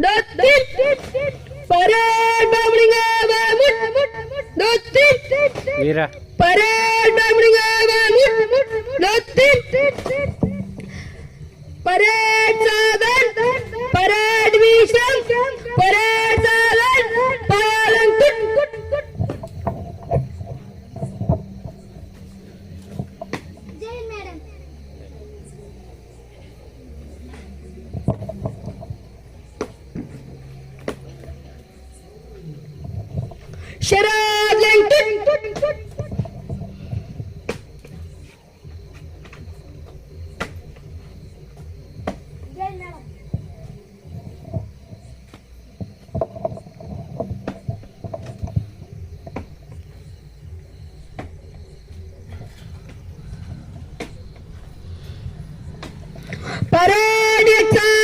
दोन तीन परेड बामणिंगा बामुट दोन time.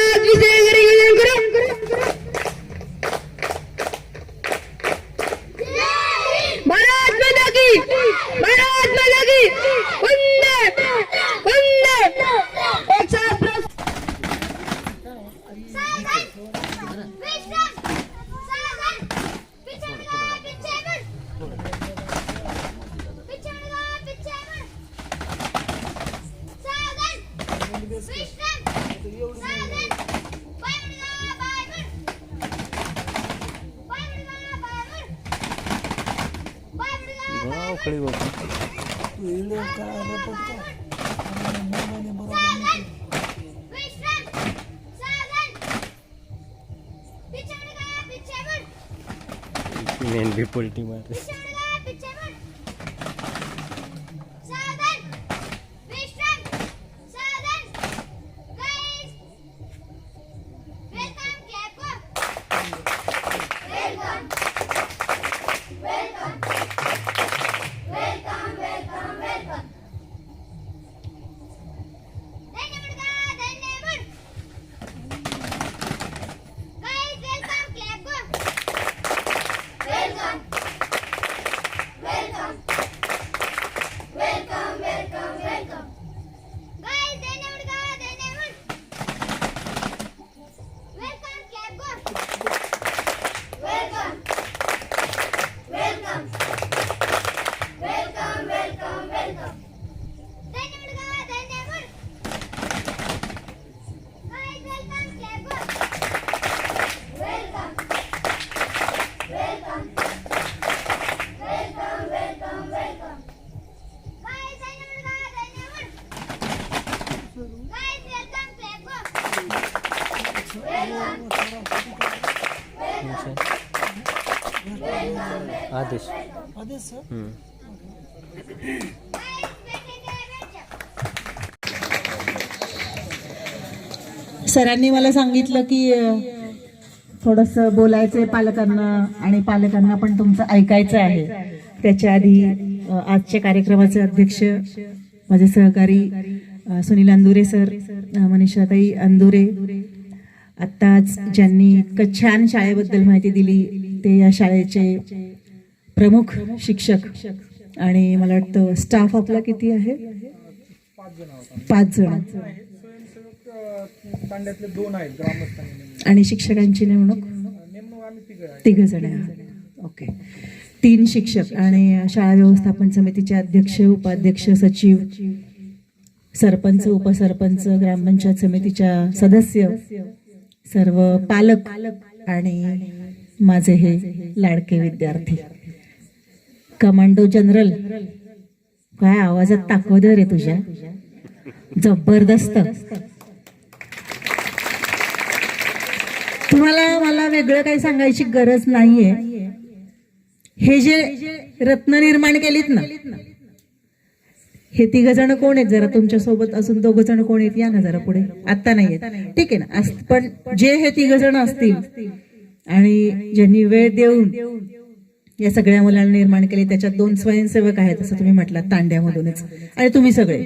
मेन भी पलटी मारते गाइस सरांनी मला सांगितलं की थोडस बोलायचंय पालकांना आणि पालकांना पण तुमचं ऐकायचं आहे. त्याच्या आधी आजच्या कार्यक्रमाचे अध्यक्ष माझे सहकारी सुनील अंदुरे सर मनीषाताई अंदुरे. आत्ताच ज्यांनी इतकं छान शाळेबद्दल माहिती दिली ते या शाळेचे प्रमुख शिक्षक आणि मला वाटतं स्टाफ आपला किती आहे? पाच जण. दोन आहेत. आणि शिक्षकांची नेमणूक? तिघ जण ओके. तीन शिक्षक आणि शाळा व्यवस्थापन समितीचे अध्यक्ष उपाध्यक्ष सचिव सरपंच उपसरपंच ग्रामपंचायत समितीच्या सदस्य सर्व पालक आणि माझे हे लाडके विद्यार्थी. Commando general. काय आवाजात ताकद रे तुझ्या? जबरदस्त. तुम्हाला मला वेगळं काही सांगायची गरज नाहीये. हे जे रत्न निर्माण केलीत ना हे तिघ जण कोण आहेत? जरा तुमच्यासोबत असून दोघ जण कोण आहेत? या ना जरा पुढे. आता नाही आहेत ठीक आहे ना. अस- पण जे हे तिघ जण असतील आणि ज्यांनी वेळ देऊन या सगळ्या मुलांना निर्माण केले. त्याच्यात दोन स्वयंसेवक आहेत असं तुम्ही म्हटलात तांड्यामधूनच. आणि तुम्ही सगळे.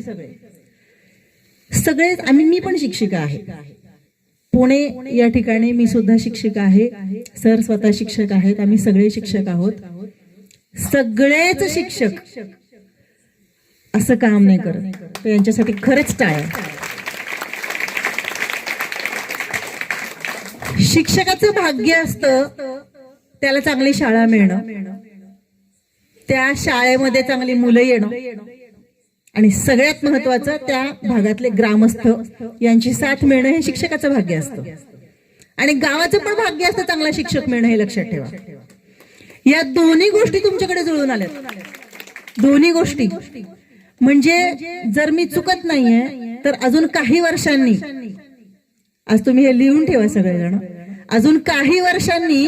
सगळे आम्ही मी पण शिक्षिका आहे. पुणे या ठिकाणी मी सुद्धा शिक्षिका आहे. सर स्वतः शिक्षक आहेत. आम्ही सगळे शिक्षक आहोत. सगळेच शिक्षक असं काम नाही करत. तर यांच्यासाठी खरंच काय शिक्षकाचं भाग्य असतं त्याला चांगली शाळा मिळणं. त्या शाळेमध्ये चांगली मुलं येणं. आणि सगळ्यात महत्वाचं त्या भागातले ग्रामस्थ यांची साथ मिळणं हे शिक्षकाचं भाग्य असतं. आणि गावाचं पण भाग्य असतं चांगला शिक्षक मिळणं हे लक्षात ठेवा. या दोन्ही गोष्टी तुमच्याकडे जुळून आल्यात. दोन्ही गोष्टी. म्हणजे जर मी चुकत नाहीये तर अजून काही वर्षांनी आज तुम्ही हे लिहून ठेवा सगळेजण. अजून काही वर्षांनी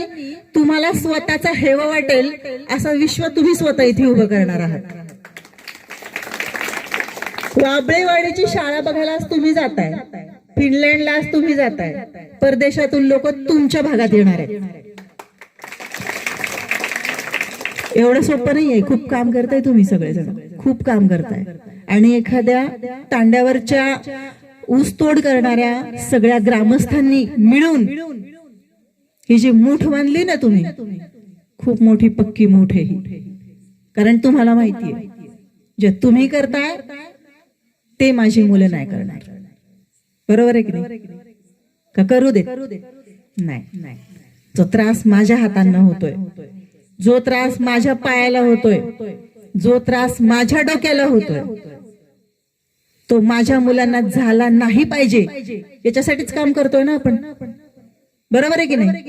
तुम्हाला स्वतःचा हेवा वाटेल असं विश्व तुम्ही स्वतः इथे उभं करणार आहात. वाबळेवाडीची शाळा बघायला आज तुम्ही जाताय. फिनलँडला आज तुम्ही जाताय. परदेशातून लोक तुमच्या भागात येणार आहेत. एवढं सोपं नाहीये. खूप काम करताय तुम्ही सगळेजण. खूप काम करताय. आणि एखाद्या तांड्यावरच्या ऊसतोड करणाऱ्या सगळ्या ग्रामस्थांनी मिळून ही जी मूठ बांधली ना तुम्ही खूप मोठी पक्की मूठ आहे ही. कारण तुम्हाला माहिती आहे जे तुम्ही करताय ते माझी मुलं नाही करणार. बरोबर आहे की नाही? का करू दे नाही. जो त्रास माझ्या हातांना होतोय जो त्रास माझ्या पायाला होतोय जो त्रास माझ्या डोक्याला होतोय तो माझ्या मुलांना झाला नाही पाहिजे. याच्यासाठीच काम करतोय ना आपण? बरोबर आहे की नाही?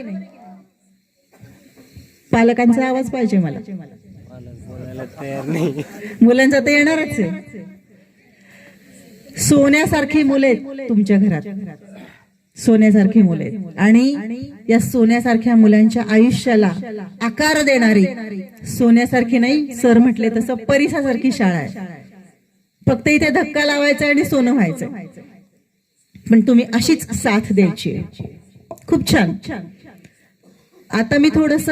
पालकांचा आवाज पाहिजे मला. मुलांचा तर येणारच आहे. सोन्यासारखी मुले आहेत तुमच्या घरात. सोन्यासारखी मुले आहेत. आणि या सोन्यासारख्या मुलांच्या आयुष्याला आकार देणारी सोन्यासारखी नाही सर म्हटले तसं परिसासारखी शाळा आहे. फक्त इथे धक्का लावायचा आणि सोनं व्हायचं. पण तुम्ही अशीच साथ द्यायची आहे. खूप छान. आता मी थोडस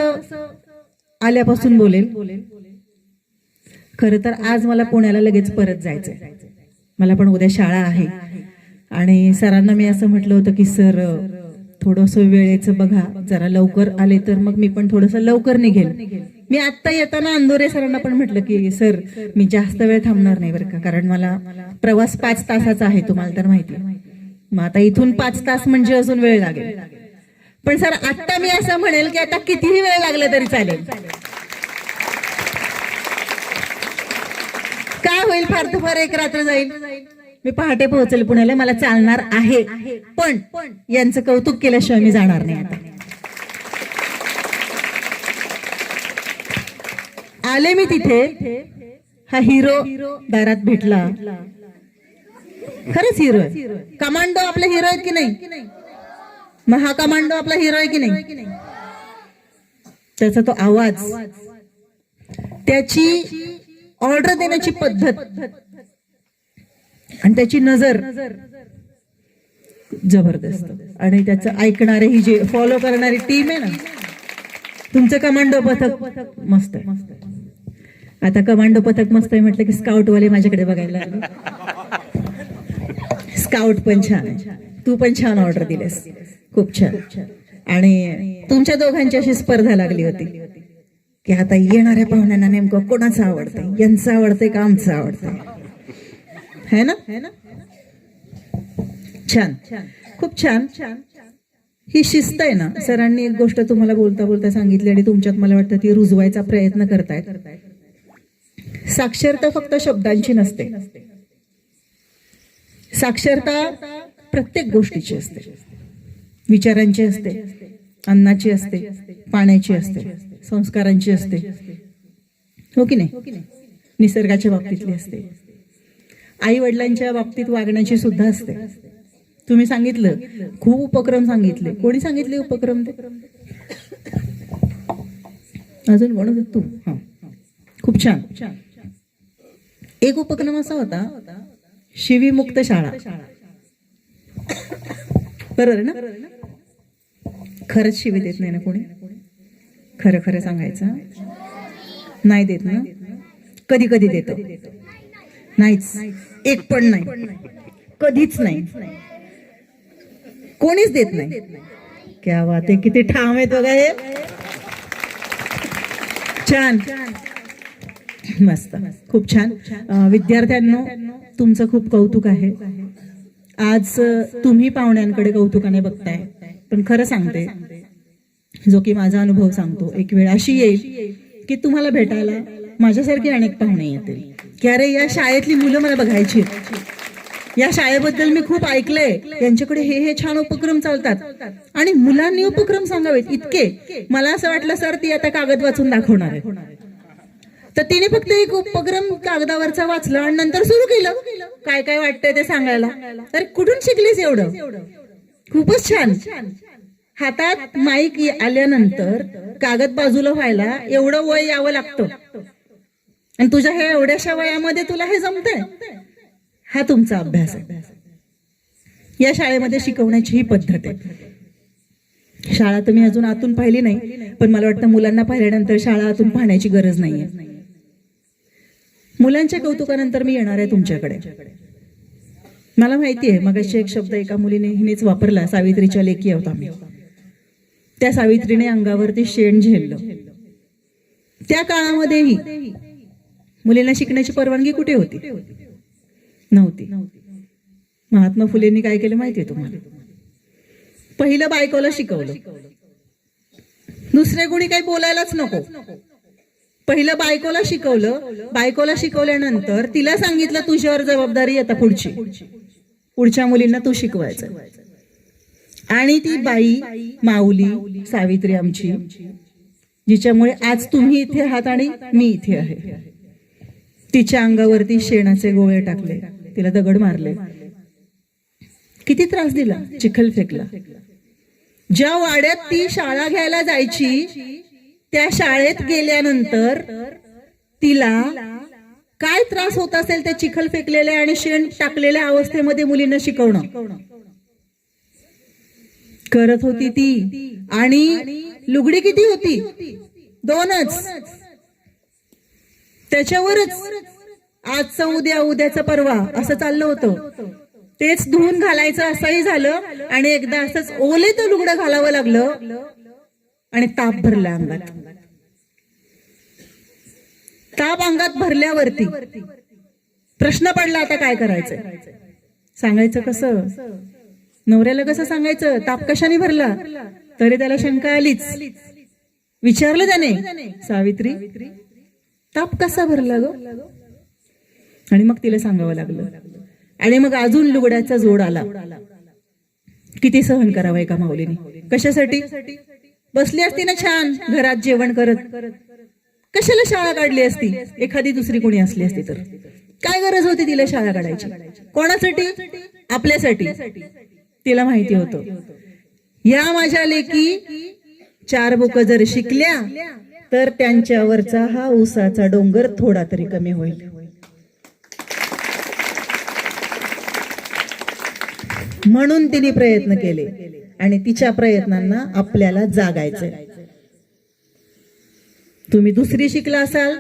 आल्यापासून बोलेल खर तर आज मला पुण्याला लगेच परत जायचंय. मला पण उद्या शाळा आहे. आणि सरांना मी असं म्हटलं होतं की सर थोडस वेळेचं बघा. जरा लवकर आले तर मग मी पण थोडस लवकर निघेल. मी आत्ता येताना अंदोरे सरांना पण म्हटलं की सर मी जास्त वेळ थांबणार नाही बरं का. कारण मला प्रवास पाच तासाचा आहे तुम्हाला तर माहिती आहे. मग आता इथून पाच तास म्हणजे अजून वेळ लागेल. पण सर आता मी असं म्हणेल की आता कितीही वेळ लागला तरी चालेल. काय होईल? फार तर फार एक रात्र जाईल. मी पहाटे पोहोचेल पुण्याला मला चालणार आहे. पण यांचं कौतुक केल्याशिवाय मी जाणार नाही आता. आले मी तिथे. हा हिरो दारात भेटला. खरंच हिरो आहे. कमांडो आपले हिरो आहेत की नाही? मग हा कमांडो आपला हिरो आहे की नाही? त्याचा तो आवाज त्याची ऑर्डर देण्याची पद्धत आणि त्याची नजर जबरदस्त. आणि त्याचं ऐकणारे ही जे फॉलो करणारी टीम आहे ना तुमचं कमांडो पथक मस्त आहे. आता कमांडो पथक मस्त आहे म्हटलं की स्काउट वाले माझ्याकडे बघायला स्काउट पण छान. आहे तू पण छान ऑर्डर दिलेस. खूप छान. आणि तुमच्या दोघांची अशी स्पर्धा लागली होती. की आता येणाऱ्या पाहुण्यांना नेमकं कोणाचं आवडतं यांचं आवडतंय का आमचं आवडतंय? है ना? छान. खूप छान. ही शिस्त आहे ना. सरांनी एक गोष्ट तुम्हाला बोलता बोलता सांगितली आणि तुमच्यात मला वाटतं ती रुजवायचा प्रयत्न करतायत. साक्षरता फक्त शब्दांची नसते. साक्षरता प्रत्येक गोष्टीची असते. विचारांची असते अन्नाची असते पाण्याची असते संस्कारांची असते. हो की नाही? निसर्गाच्या बाबतीतली असते. आई वडिलांच्या बाबतीत वागण्याची सुद्धा असते. तुम्ही सांगितलं खूप उपक्रम सांगितले. कोणी सांगितले उपक्रम ते? अजून म्हणत तू. हा. खूप छान. एक उपक्रम असा होता शिवीमुक्त शाळा. बरोबर ना? खरंच शिवी देत नाही ना कोणी? खरं खरं सांगायचं. नाही देत ना? कधी कधी देतो. नाहीच. एक पण नाही. कधीच नाही. कोणीच देत नाही. क्या बात आहे. किती ठाम आहेत बघा हे. छान. मस्त. खूप छान. विद्यार्थ्यांनो तुमचं खूप कौतुक आहे. आज तुम्ही पाहुण्यांकडे कौतुकाने बघताय. पण खरं सांगते जो की माझा अनुभव सांगतो एक वेळ अशी येईल की तुम्हाला भेटायला माझ्यासारखे अनेक पाहुणे येतील. की अरे या शाळेतली मुलं मला बघायची या शाळेबद्दल मी खूप ऐकलंय. त्यांच्याकडे हे हे छान उपक्रम चालतात. आणि मुलांनी उपक्रम सांगावेत. इतके. मला असं वाटलं सर ती आता कागद वाचून दाखवणार आहे तर तिने फक्त एक उपक्रम कागदावरचा वाचला आणि नंतर सुरू केलं. काय काय वाटतंय ते सांगायला? तर कुठून शिकलीस एवढं? खूपच छान. हातात माईक आल्यानंतर कागद बाजूला व्हायला एवढं वय यावं लागतं. आणि तुझ्या ह्या एवढ्याशा वयामध्ये तुला हे जमतंय? हा तुमचा अभ्यास आहे. या शाळेमध्ये शिकवण्याची ही पद्धत आहे. शाळा तुम्ही अजून आतून पाहिली नाही पण मला वाटतं मुलांना पाहिल्यानंतर शाळा आतून पाहण्याची गरज नाहीये. मुलांच्या कौतुकानंतर मी येणार आहे तुमच्याकडे. मला माहिती आहे मगाशी एक शब्द एका मुलीने हिनेच वापरला सावित्रीच्या लेखी आहोत आम्ही. त्या सावित्रीने अंगावरती शेण झेललं. त्या काळामध्येही मुलींना शिकण्याची परवानगी कुठे होती? नव्हती. महात्मा फुलेंनी काय केलं माहितीये तुम्हाला? पहिलं बायकोला शिकवलं. दुसऱ्या कोणी काही बोलायलाच नको. पहिलं बायकोला शिकवलं बायकोला शिकवल्यानंतर तिला सांगितलं तुझ्यावर जबाबदारी आता पुढची. पुढच्या मुलींना तू शिकवायचं. आणि ती बाई माऊली सावित्री आमची जिच्यामुळे आज तुम्ही इथे आहात आणि मी इथे आहे. तिच्या अंगावरती शेणाचे गोळे टाकले तिला दगड मारले. किती त्रास दिला चिखल फेकला. ज्या वाड्यात ती शाळा घ्यायला जायची त्या शाळेत गेल्यानंतर तिला काय त्रास होत असेल त्या चिखल फेकलेल्या आणि शेण टाकलेल्या अवस्थेमध्ये मुलींना शिकवणं? करत होती ती. आणि लुगडी किती होती? दोनच. त्याच्यावरच. आजचं उद्या उद्याचं परवा असं चाललं होतं. तेच धुवून घालायचं असंही झालं आणि एकदा असंच ओले तर लुगडं घालावं लागलं आणि ताप भरला अंगात. ताप अंगात भरल्यावरती. प्रश्न पडला आता काय करायचं सांगायचं कसं? नवऱ्याला कसं सांगायचं? ताप कशाने भरला? तरी त्याला शंका आलीच. विचारलं त्याने सावित्री ताप कसा भरला ग? आणि मग तिला सांगावं लागलं. आणि मग अजून लुगड्याचा जोड आला. किती सहन करावं एका माऊलीने? कशासाठी? बसली असती ना छान घरात जेवण करत. कशाला शाळा काढली असती? एखादी दुसरी कोणी असली असती तर. काय गरज होती तिला शाळा काढायची? कोणासाठी? आपल्यासाठी. तिला माहिती होतं. या माझ्या लेकी चार बुक जर शिकल्या तर त्यांच्यावरचा हा ऊसाचा डोंगर थोडा तरी कमी होईल. म्हणून तिने प्रयत्न केले आणि तिच्या प्रयत्नांना आपल्याला जागायचंय. तुम्ही दुसरी शिकला असाल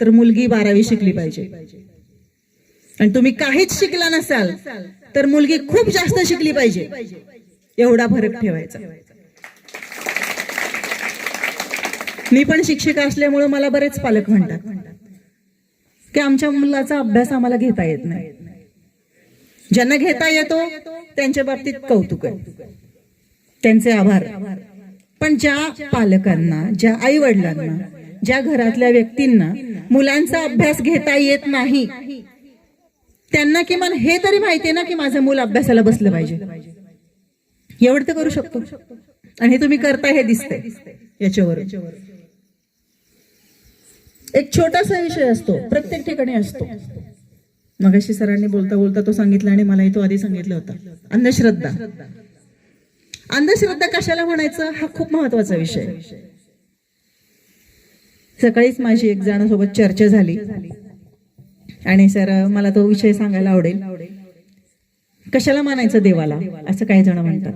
तर मुलगी बारावी शिकली पाहिजे. आणि तुम्ही काहीच शिकला नसाल तर मुलगी खूप जास्त शिकली पाहिजे. एवढा फरक ठेवायचा. मी पण शिक्षिका असल्यामुळे मला बरेच पालक म्हणतात की आमच्या मुलाचा अभ्यास आम्हाला घेता येत नाही. ज्यांना घेता येतो त्यांच्या बाबतीत कौतुक आहे. त्यांचे आभार. पण ज्या पालकांना ज्या आई वडिलांना ज्या घरातल्या व्यक्तींना मुलांचा अभ्यास घेता येत नाही त्यांना किमान हे तरी माहितीये ना की माझं मूल अभ्यासाला बसलं पाहिजे. एवढं तर करू शकतो. आणि हे तुम्ही करता हे दिसते याच्यावर एक छोटासा विषय असतो प्रत्येक ठिकाणी असतो. मगाशी सरांनी बोलता बोलता तो सांगितला आणि मलाही तो आधी सांगितलं होता. अंधश्रद्धा अंधश्रद्धा कशाला म्हणायचं? हा खूप महत्त्वाचा विषय सकाळीच माझी एक जणांसोबत चर्चा झाली. आणि सर मला तो विषय सांगायला आवडेल. कशाला मानायचं देवाला? असं काही जण म्हणतात.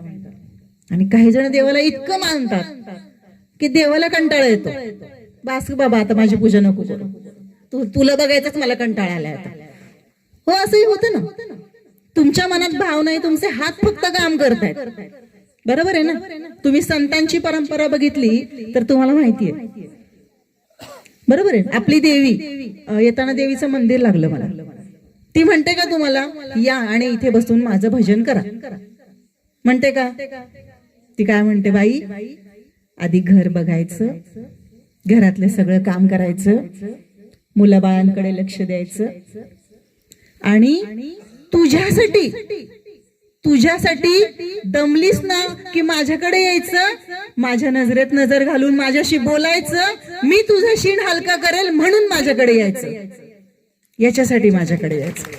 आणि काही जण देवाला इतकं मानतात की देवाला कंटाळा येतो. बास बाबा आता माझी पूजा नको करू. तू तुला बघायचंच मला कंटाळा आलाय आता. हो असंही होतं ना. तुमच्या मनात भाव नाही तुमचे हात फक्त काम करतायत. बरोबर आहे ना? तुम्ही संतांची परंपरा बघितली तर तुम्हाला माहिती आहे. बरोबर आहे? आपली देवी येताना देवीचं मंदिर लागलं मला. ती म्हणते का तुम्हाला या आणि इथे बसून माझं भजन करा. म्हणते का? ती काय म्हणते बाई आधी घर बघायचं घरातलं सगळं काम करायचं मुलाबाळांकडे लक्ष द्यायचं आणि तुझ्यासाठी तुझ्यासाठी दमलीस ना की माझ्याकडे यायचं? माझ्या नजरेत नजर घालून माझ्याशी बोलायचं? मी तुझा शीण हलका करेल म्हणून माझ्याकडे यायचं. याच्यासाठी माझ्याकडे यायचं.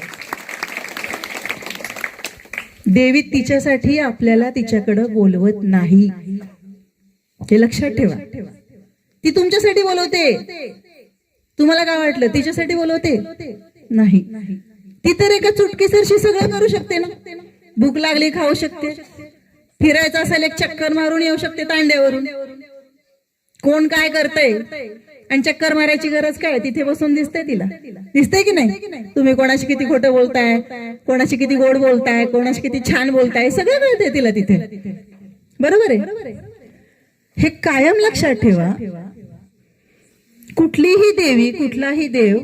देवी तिच्यासाठी आपल्याला तिच्याकडे बोलवत नाही. हे लक्षात ठेवा. ती तुमच्यासाठी बोलवते. तुम्हाला काय वाटलं? तिच्यासाठी बोलवते? नाही. ती तर एका चुटकीसरशी सगळं करू शकते ना? भूक लागली खाऊ शकते. फिरायचं असेल एक चक्कर मारून येऊ शकते तांड्यावरून. कोण काय करतय? आणि चक्कर मारायची गरज काय? तिथे बसून दिसते तिला. दिसते की नाही? तुम्ही कोणाशी किती खोटं बोलताय? कोणाशी किती गोड बोलताय? कोणाशी किती छान बोलताय? सगळं कळते तिला तिथे. बरोबर आहे? हे कायम लक्षात ठेवा. कुठलीही देवी कुठलाही देव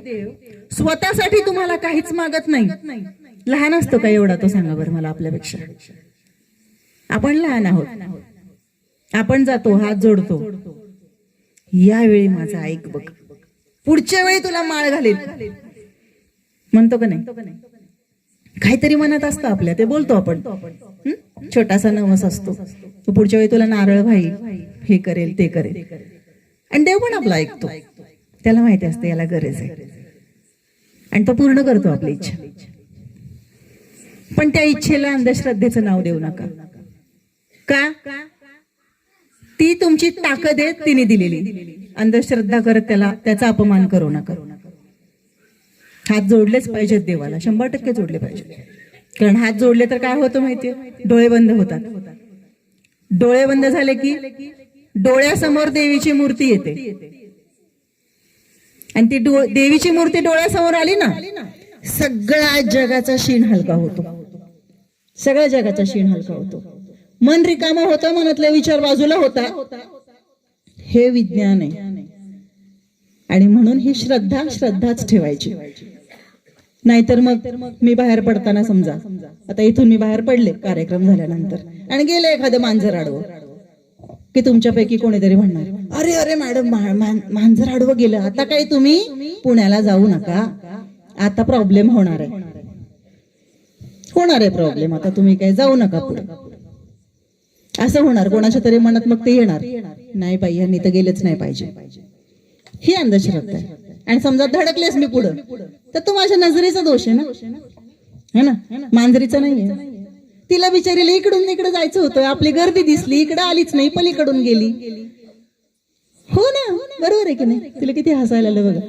स्वतःसाठी तुम्हाला काहीच मागत नाही. लहान असतो का एवढा तो सांगा बरं मला आपल्यापेक्षा? आपण लहान आहोत. आपण जातो हात जोडतो. यावेळी माझा ऐक बघ. पुढच्या वेळी तुला माळ घालेल म्हणतो का नाही? काहीतरी मनात असतं आपल्या ते बोलतो आपण. छोटासा नवस असतो. तो पुढच्या वेळी तुला नारळ भाई हे करेल ते करेल. आणि देव पण आपला ऐकतो. त्याला माहिती असते याला गरज आहे. आणि तो पूर्ण करतो आपली इच्छा. पण त्या इच्छेला अंधश्रद्धेचं नाव देऊ नका. का? ती तुमची ताकद आहे तिने दिलेली. अंधश्रद्धा करत त्याला त्याचा अपमान करू नका. हात जोडलेच पाहिजेत देवाला. शंभर टक्के जोडले पाहिजेत. कारण हात जोडले तर काय होतं माहितीये? डोळे बंद होतात. डोळे बंद झाले की डोळ्यासमोर देवीची मूर्ती येते. आणि ती देवीची मूर्ती डोळ्यासमोर आली ना सगळ्या जगाचा शीण हलका होतो. सगळ्या जगाचा शीण हलका होतो. मन रिकामा होता मनातला विचार बाजूला होता. हे विज्ञान आहे. आणि म्हणून ही श्रद्धा श्रद्धाच ठेवायची. नाहीतर मग मी बाहेर पडताना समजा. आता इथून मी बाहेर पडले कार्यक्रम झाल्यानंतर. आणि गेले एखादं मांजर आडवं. की तुमच्यापैकी कोणीतरी म्हणणार अरे अरे मॅडम मांजर आडवं गेलं. आता काय तुम्ही पुण्याला जाऊ नका. आता प्रॉब्लेम होणार आहे. होणार आहे प्रॉब्लेम आता तुम्ही काय जाऊ नका पुढे. असं होणार. कोणाच्या तरी मनात मग ते येणार. नाही बाई यांनी तर गेलेच नाही पाहिजे. ही अंधश्रद्धा आहे. आणि समजा धडकलेस मी पुढं तर तो माझ्या नजरेचा दोष आहे ना? है ना? मांजरीचा नाहीये तिला बिचारीला इकडून इकडे जायचं होतं. आपली गर्दी दिसली इकडे आलीच नाही पलीकडून गेली. हो ना? बरोबर आहे की नाही? तिला किती हसायला आलं बघा.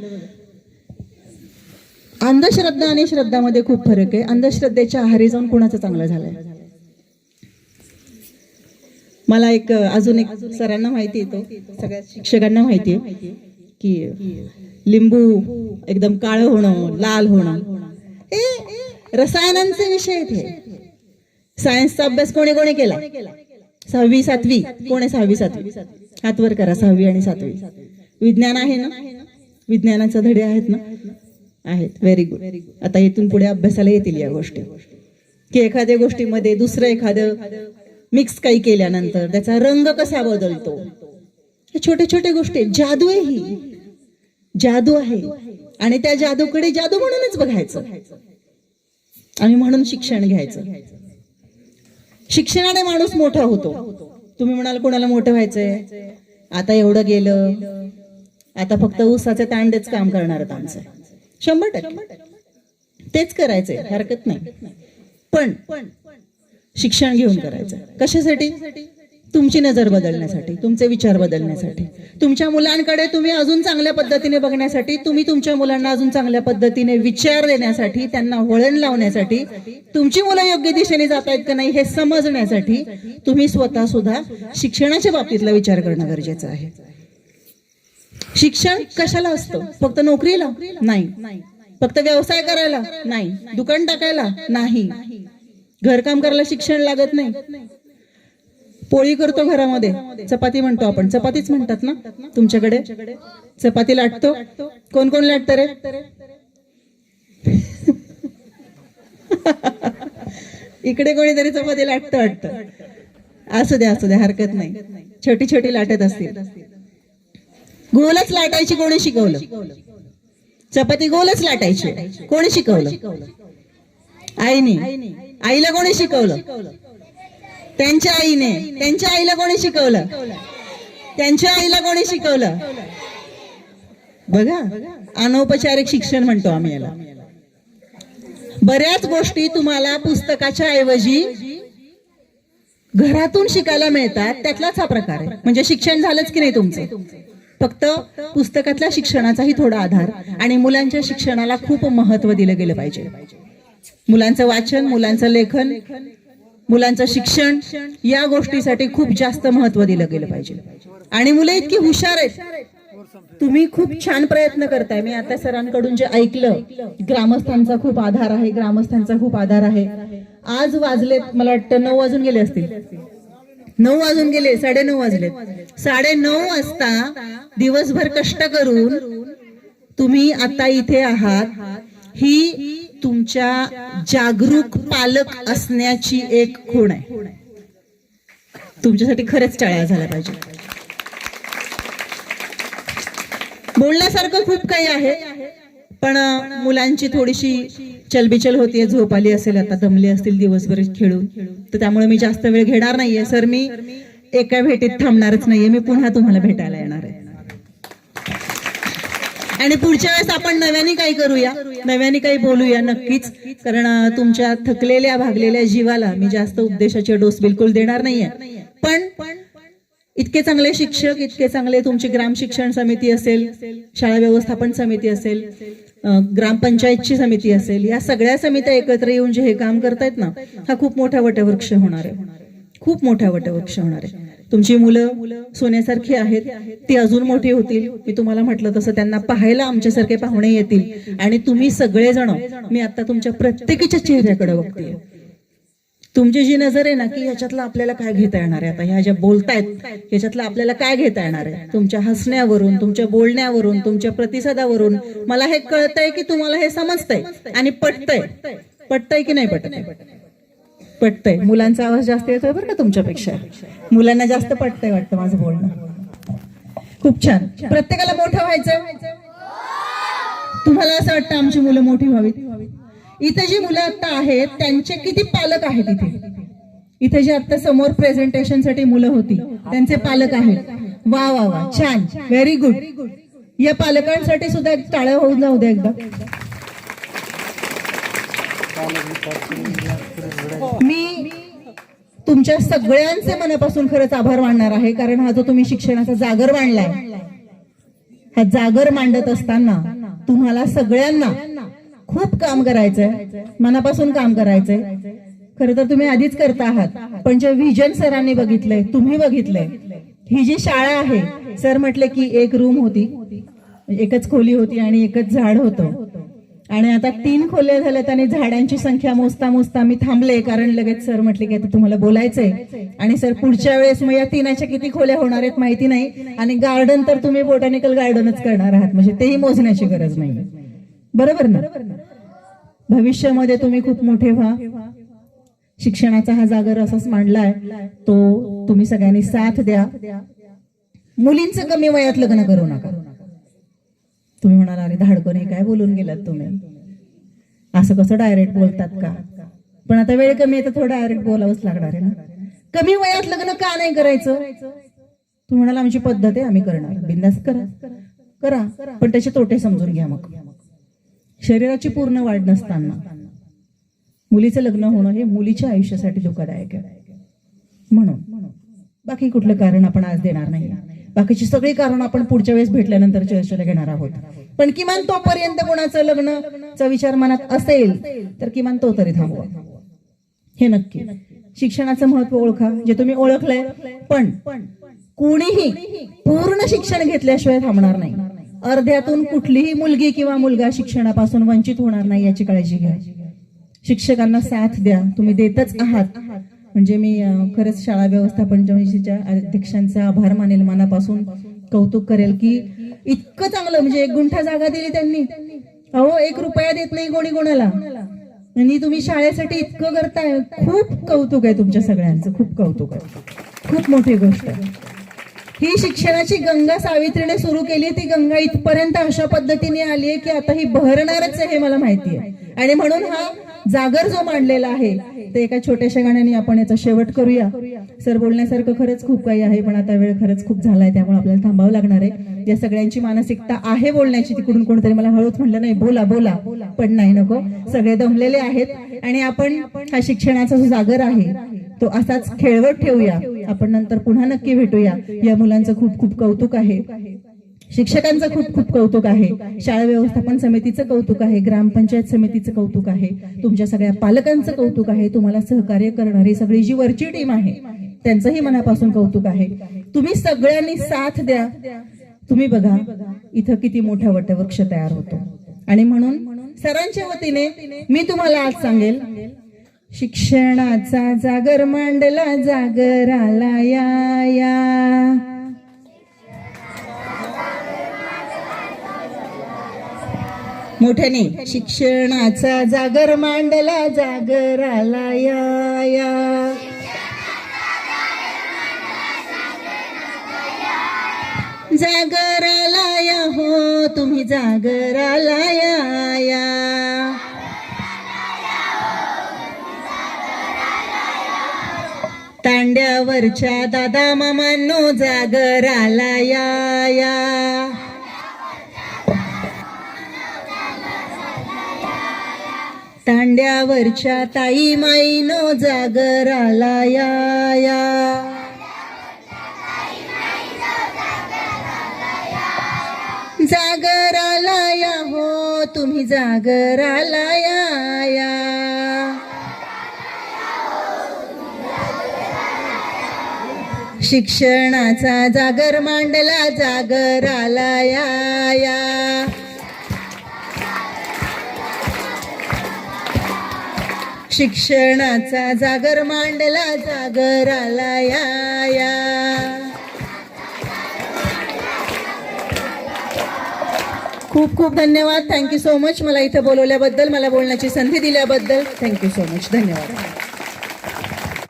अंधश्रद्धा आणि श्रद्धामध्ये खूप फरक आहे. अंधश्रद्धेच्या आहारी जाऊन कोणाचं चांगलं झालंय? मला एक अजून एक सरांना माहिती येतो. सगळ्या शिक्षकांना माहिती आहे की लिंबू एकदम काळं होणं लाल होणं हे रसायनांचे विषय आहेत हे. सायन्सचा अभ्यास कोणी कोणी केला? सहावी सातवी. कोण आहे सहावी सातवी? हात वर करा सहावी आणि सातवी. विज्ञान आहे ना? विज्ञानाचा धडे आहेत ना? आहेत. व्हेरी गुड आता इथून पुढे अभ्यासाला येतील या गोष्टी. की एखाद्या गोष्टीमध्ये दुसरं एखादं मिक्स काही केल्यानंतर त्याचा रंग कसा बदलतो? हे छोटे छोटे गोष्टी जादू आहे ही. जादू आहे. आणि त्या जादूकडे जादू म्हणूनच बघायचं. आणि म्हणून शिक्षण घ्यायचं. शिक्षणाने माणूस मोठा होतो. तुम्ही म्हणाल कोणाला मोठं व्हायचंय? आता एवढं गेलं. आता फक्त उसाचे तांडेच काम करणार आहेत आमचं. शंभर टक्के. तेच करायचंय हरकत नाही. पण शिक्षण घेऊन करायचं कशासाठी? तुमची नजर बदलण्यासाठी तुमचे विचार बदलण्यासाठी. तुमच्या मुलांकडे तुम्ही अजून चांगल्या पद्धतीने बघण्यासाठी तुम्ही तुमच्या मुलांना अजून चांगल्या पद्धतीने विचार देण्यासाठी त्यांना वळण लावण्यासाठी तुमची मुलं योग्य दिशेने जात आहेत का नाही हे समजण्यासाठी तुम्ही स्वतः सुद्धा शिक्षणाच्या बाबतीतला विचार करणं गरजेचं आहे. शिक्षण कशाला असतं? फक्त नोकरीला? नाही. फक्त व्यवसाय करायला? नाही. दुकान टाकायला? नाही. घरकाम करायला शिक्षण लागत नाही. पोळी करतो घरामध्ये. चपाती म्हणतो आपण. चपातीच म्हणतात ना? तुमच्याकडे? चपाती लाटतो? कोण कोण लाटत रे? इकडे कोणीतरी चपाती लाटतं वाटतं. असू द्या असू द्या हरकत नाही. छोटी छोटी लाटत असतील. गोलच लाटायची कोणी शिकवलं? चपाती गोलच लाटायची. कोणी शिकवलं? आईने. आईला कोणी शिकवलं? त्यांच्या आईने. त्यांच्या आईला कोणी शिकवलं? त्यांच्या आईला कोणी शिकवलं? बघा अनौपचारिक शिक्षण म्हणतो आम्ही याला. बऱ्याच गोष्टी तुम्हाला पुस्तकाच्या ऐवजी घरातून शिकायला मिळतात त्यातलाच हा प्रकार आहे. म्हणजे शिक्षण झालंच की नाही तुमचं? फक्त पुस्तकातल्या शिक्षणाचाही थोडा आधार आणि मुलांच्या शिक्षणाला खूप महत्त्व दिलं गेलं पाहिजे. मुलांचं वाचन मुलांचं लेखन मुलांचं शिक्षण या गोष्टीसाठी खूप जास्त महत्त्व दिलं गेलं पाहिजे. आणि मुलं इतकी हुशार आहेत. तुम्ही खूप छान प्रयत्न करताय. मी आता सरांकडून जे ऐकलं ग्रामस्थांचा खूप आधार आहे ग्रामस्थांचा खूप आधार आहे. आज वाजलेत मला वाटतं नऊ वाजून गेले असतील. नऊ वाजून गेले साडे नऊ वाजले साडे नऊ वाजता दिवसभर कष्ट करून तुम्ही आता इथे आहात. ही तुमच्या जागरूक पालक असण्याची एक खूण आहे. तुमच्यासाठी खरंच टाळ्या झाल्या पाहिजे बोलण्यासारखं खूप काही आहे. पण मुलांची थोडीशी चलबिचल होतीये झोप आली असेल आता दमले असतील दिवसभर खेळून. तर त्यामुळे मी जास्त वेळ घेणार नाहीये. सर मी एका भेटीत थांबणारच नाहीये. मी पुन्हा तुम्हाला भेटायला येणार आहे. आणि पुढच्या वेळेस आपण नव्याने काही करूया. नव्याने काही बोलूया नक्कीच. कारण तुमच्या थकलेल्या भागलेल्या जीवाला मी जास्त उपदेशाचे डोस बिलकुल देणार नाहीये. पण इतके चांगले शिक्षक इतके चांगले तुमची ग्राम शिक्षण समिती असेल शाळा व्यवस्थापन समिती असेल ग्रामपंचायतची समिती असेल या सगळ्या समित्या एकत्र येऊन जे हे काम करतायत ना हा खूप मोठा वटवृक्ष होणार आहे. खूप मोठा वटवृक्ष होणार आहे. तुमची मुलं सोन्यासारखी आहेत ती अजून मोठी होतील. मी तुम्हाला म्हटलं तसं त्यांना पाहायला आमच्यासारखे पाहुणे येतील. आणि तुम्ही सगळेजण मी आता तुमच्या प्रत्येकीच्या चेहऱ्याकडे बघते तुमची जी नजर आहे ना की ह्याच्यातलं आपल्याला काय घेता येणार आहे? आता ह्या ज्या बोलतायत ह्याच्यातलं आपल्याला काय घेता येणार आहे? तुमच्या हसण्यावरून तुमच्या बोलण्यावरून तुमच्या प्रतिसादावरून मला हे कळतंय की तुम्हाला हे समजतंय आणि पटतंय. पटतंय की नाही पटतंय? पटतंय. मुलांचा आवाज जास्त येतोय बरं का तुमच्यापेक्षा? मुलांना जास्त पटतंय वाटतं माझं बोलणं. खूप छान. प्रत्येकाला मोठं व्हायचं तुम्हाला असं वाटतं आमची मुलं मोठी व्हावीत? इथे जी मुलं आता आहेत त्यांचे किती पालक आहेत इथे? इथे जे आता समोर प्रेझेंटेशनसाठी मुलं होती त्यांचे पालक आहेत. वा वा वा छान. व्हेरी गुड या पालकांसाठी सुद्धा एक टाळ्या होऊन जाऊ द्या एकदा. मी तुमच्या सगळ्यांचे मनापासून खरंच आभार मानणार आहे कारण हा जो तुम्ही शिक्षणाचा जागर मांडलाय हा जागर मांडत असताना तुम्हाला सगळ्यांना खूप काम करायचंय. मनापासून काम करायचंय. खरं तर तुम्ही आधीच करता आहात. पण जे व्हिजन सरांनी बघितलंय तुम्ही बघितलंय ही जी शाळा आहे सर म्हटले की एक रूम होती. एकच खोली होती आणि एकच झाड होतं. आणि आता तीन खोल्या झाल्यात आणि झाडांची संख्या मोजता मोजता मी थांबले कारण लगेच सर म्हटले की आता तुम्हाला बोलायचंय. आणि सर पुढच्या वेळेस मग या तीनाच्या किती खोल्या होणार आहेत माहिती नाही. आणि गार्डन तर तुम्ही बोटॅनिकल गार्डनच करणार आहात म्हणजे तेही मोजण्याची गरज नाही बरोबर ना? भविष्यामध्ये तुम्ही खूप मोठे व्हा. शिक्षणाचा हा जागर असाच मांडलाय. तो तुम्ही सगळ्यांनी साथ द्या. मुलींचं कमी वयात लग्न करू नका. तुम्ही म्हणाला अरे धाडकोने काय बोलून गेलात तुम्ही? असं कसं डायरेक्ट बोलतात का? पण आता वेळ कमी आहे तर थोडं डायरेक्ट बोलावंच लागणार आहे ना? कमी वयात लग्न का नाही करायचं? तुम्ही म्हणाला आमची पद्धत आहे आम्ही करणार. बिंदास करा. करा. पण त्याचे तोटे समजून घ्या मग. शरीराची पूर्ण वाढ नसताना. मुलीचं लग्न होणं हे मुलीच्या आयुष्यासाठी धोकादायक आहे. म्हणून बाकी कुठलं कारण आपण आज देणार नाही बाकीची सगळी कारण आपण पुढच्या वेळेस भेटल्यानंतर चर्चेला घेणार आहोत. पण किमान तोपर्यंत कोणाचं लग्नाचा विचार मनात असेल तर किमान तो तरी थांबवा. हे नक्की. शिक्षणाचं महत्त्व ओळखा जे तुम्ही ओळखलंय. पण कुणीही पूर्ण शिक्षण घेतल्याशिवाय थांबणार नाही. अर्ध्यातून कुठलीही मुलगी किंवा मुलगा शिक्षणापासून वंचित होणार नाही याची काळजी घ्या. शिक्षकांना साथ द्या. तुम्ही देतच आहात. म्हणजे मी खरंच शाळा व्यवस्थापन समितीच्या अध्यक्षांचा आभार मानेल मनापासून. कौतुक करेल की इतकं चांगलं म्हणजे एक गुंठा जागा दिली त्यांनी. अहो एक रुपया देत नाही कोणी कोणाला. आणि तुम्ही शाळेसाठी इतकं करताय. खूप कौतुक आहे तुमच्या सगळ्यांचं. खूप कौतुक आहे. खूप मोठी गोष्ट आहे. ही शिक्षणाची गंगा सावित्रीने सुरू केली. ती गंगा इथपर्यंत अशा पद्धतीने आली आहे की आता ही बहरणारच आहे हे मला माहिती आहे. आणि म्हणून हा जागर जो मांडलेला आहे ते एका छोट्याशा गाण्याने आपण याचा शेवट करूया. सर बोलण्यासारखं खरंच खूप काही आहे पण आता वेळ खरंच खूप झालाय त्यामुळे आपल्याला थांबावं लागणार आहे. या सगळ्यांची मानसिकता आहे बोलण्याची तिकडून कोणतरी मला हळूच म्हणलं नाही बोला बोला. पण नाही नको. सगळे दमलेले आहेत. आणि आपण हा शिक्षणाचा जो जागर आहे तो असाच खेळवत ठेवूया. आपण नंतर पुन्हा नक्की भेटूया. या मुलांचं खूप खूप कौतुक आहे. शिक्षकांचं खूप खूप कौतुक आहे. शाळा व्यवस्थापन समितीचं कौतुक आहे. ग्रामपंचायत समितीचं कौतुक आहे. तुमच्या सगळ्या पालकांचं कौतुक आहे. तुम्हाला सहकार्य करणारी सगळी जी वरची टीम आहे त्यांचंही मनापासून कौतुक आहे. तुम्ही सगळ्यांनी साथ द्या. तुम्ही बघा इथं किती मोठा वटवृक्ष तयार होतो. आणि म्हणून सरांच्या वतीने मी तुम्हाला आज सांगेल शिक्षणाचा जागर मांडला जागराला या या मोठ्याने शिक्षणाचा जागर मांडला जागराला या या जागराला या हो तुम्ही जागराला या या तांड्यावरच्या दादा मामांनो जागराला या या. तांड्यावरच्या ताई माईनो जागराला या या. जागराला या हो तुम्ही जागराला या या. शिक्षणाचा जागर मांडला जागराला या या. शिक्षणाचा जागर मांडला जागराला या या. खूप खूप धन्यवाद. थँक्यू सो मच मला इथं बोलवल्याबद्दल मला बोलण्याची संधी दिल्याबद्दल. थँक्यू सो मच धन्यवाद.